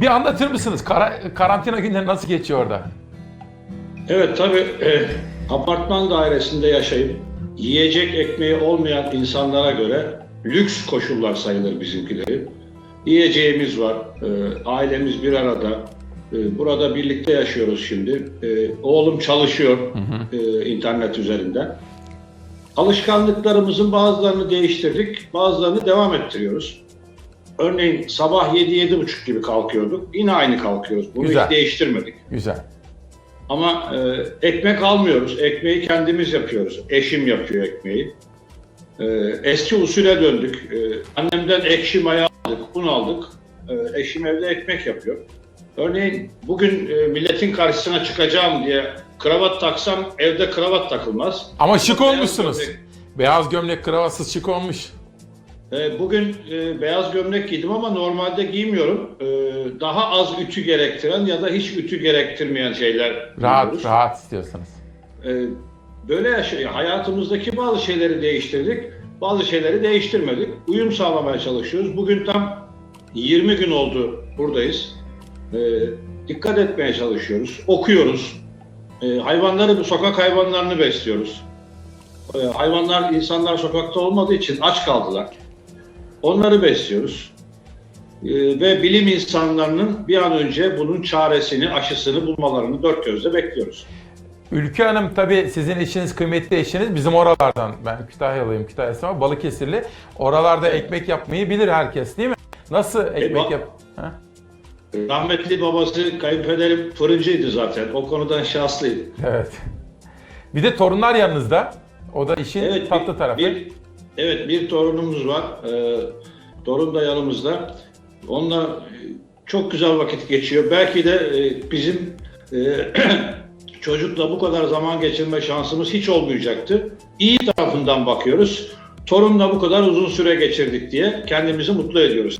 Bir anlatır mısınız? Kara- karantina günleri nasıl geçiyor orada? Evet tabii e, apartman dairesinde yaşayıp yiyecek ekmeği olmayan insanlara göre lüks koşullar sayılır bizimkileri. Yiyeceğimiz var, e, ailemiz bir arada. E, burada birlikte yaşıyoruz şimdi. E, oğlum çalışıyor e, internet üzerinden. Alışkanlıklarımızın bazılarını değiştirdik, bazılarını devam ettiriyoruz. Örneğin sabah 7-7.30 gibi kalkıyorduk. Yine aynı kalkıyoruz. Bunu Güzel. hiç değiştirmedik. Güzel. Ama e, ekmek almıyoruz. Ekmeği kendimiz yapıyoruz. Eşim yapıyor ekmeği. E, eski usule döndük. E, annemden ekşi maya aldık, un aldık. E, eşim evde ekmek yapıyor. Örneğin bugün e, milletin karşısına çıkacağım diye kravat taksam evde kravat takılmaz. Ama şık Beyaz olmuşsunuz. gömlek. Beyaz gömlek kravatsız şık olmuş. E, bugün e, beyaz gömlek giydim ama normalde giymiyorum. E, daha az ütü gerektiren ya da hiç ütü gerektirmeyen şeyler Rahat giyiyoruz. rahat istiyorsanız. Böyle yaşa- hayatımızdaki bazı şeyleri değiştirdik, bazı şeyleri değiştirmedik. Uyum sağlamaya çalışıyoruz. Bugün tam 20 gün oldu buradayız. Dikkat etmeye çalışıyoruz, okuyoruz. Hayvanları, sokak hayvanlarını besliyoruz. Hayvanlar, insanlar sokakta olmadığı için aç kaldılar. Onları besliyoruz. Ee, ve bilim insanlarının bir an önce bunun çaresini, aşısını bulmalarını dört gözle bekliyoruz. Ülke Hanım tabii sizin eşiniz, kıymetli eşiniz bizim oralardan. Ben Kütahyalıyım, Kütahya'sı ama Balıkesirli. Oralarda ekmek yapmayı bilir herkes değil mi? Nasıl ekmek ba- yap... Ha? Rahmetli babası, kayınpederim fırıncıydı zaten. O konudan şanslıydı. Evet. Bir de torunlar yanınızda. O da işin Evet, tatlı bir, tarafı. bir- evet, bir torunumuz var. Ee, torun da yanımızda. Onunla e, çok güzel vakit geçiyor. Belki de e, bizim e, çocukla bu kadar zaman geçirme şansımız hiç olmayacaktı. İyi tarafından bakıyoruz. Torunla bu kadar uzun süre geçirdik diye kendimizi mutlu ediyoruz.